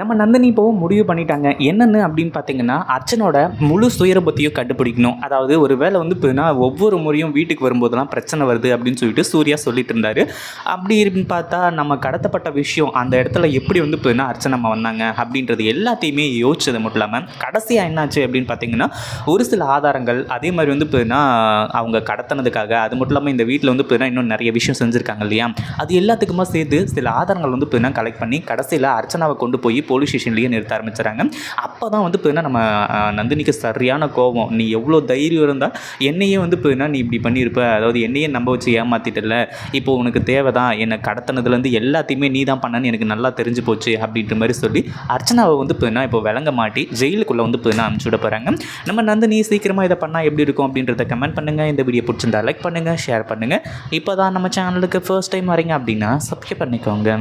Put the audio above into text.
நம்ம நந்தினி இப்போ முடிவு பண்ணிட்டாங்க. என்னென்னு அப்படின்னு பார்த்தீங்கன்னா அர்ச்சனோட முழு சுயரூபத்தையும் கண்டுபிடிக்கணும். அதாவது ஒரு வேளை வந்து இப்போனா ஒவ்வொரு முறையும் வீட்டுக்கு வரும்போதெல்லாம் பிரச்சனை வருது அப்படின்னு சொல்லிட்டு சூர்யா சொல்லிட்டு இருந்தாரு. அப்படி இருந்து பார்த்தா நம்ம கடத்தப்பட்ட விஷயம் அந்த இடத்துல எப்படி வந்து இப்போனா அர்ச்சனை வந்தாங்க அப்படின்றது எல்லாத்தையுமே யோசிச்சது மட்டும் இல்லாமல் கடைசியாக என்னாச்சு அப்படின்னு பார்த்தீங்கன்னா ஒரு சில ஆதாரங்கள் அதே மாதிரி வந்து இப்போனா அவங்க கடத்தினதுக்காக அது மட்டும் இல்லாமல் இந்த வீட்டில் வந்து இப்போனா இன்னும் நிறைய விஷயம் செஞ்சுருக்காங்க இல்லையா? அது எல்லாத்துக்குமா சேர்த்து சில ஆதாரங்கள் வந்து இப்போனா கலெக்ட் பண்ணி கடைசியில் அர்ச்சனாவை கொண்டு போய் போலீஸ் ஸ்டேஷன்லேயே நிறுத்த ஆரம்பிச்சுறாங்க. அப்போ தான் வந்து இப்போ நம்ம நந்தினிக்கு சரியான கோபம். நீ எவ்வளோ தைரியம் இருந்தால் என்னையே வந்து இப்போ நீ இப்படி பண்ணியிருப்ப. அதாவது என்னையே நம்ப வச்சு ஏமாத்திட்டல. இப்போ உனக்கு தேவை தான் என்னை கடத்தினதுலேருந்து எல்லாத்தையுமே நீ தான் பண்ணன்னு எனக்கு நல்லா தெரிஞ்சு போச்சு அப்படின்ற மாதிரி சொல்லி அர்ச்சனாவை வந்து பார்த்தீங்கன்னா இப்போ விளங்க மாட்டி ஜெயிலுக்குள்ளே வந்து இப்போ அனுப்பிச்சு விட போகிறாங்க நம்ம நந்தினி சீக்கிரமாக இதை பண்ணால் எப்படி இருக்கும் அப்படின்றத கமெண்ட் பண்ணுங்கள் இந்த வீடியோ பிடிச்சிருந்தா லைக் பண்ணுங்கள் ஷேர் பண்ணுங்கள் இப்போ தான் நம்ம சேனலுக்கு ஃபர்ஸ்ட் டைம் வரீங்க அப்படின்னா சப்ஸ்கிரைப் பண்ணிக்கோங்க.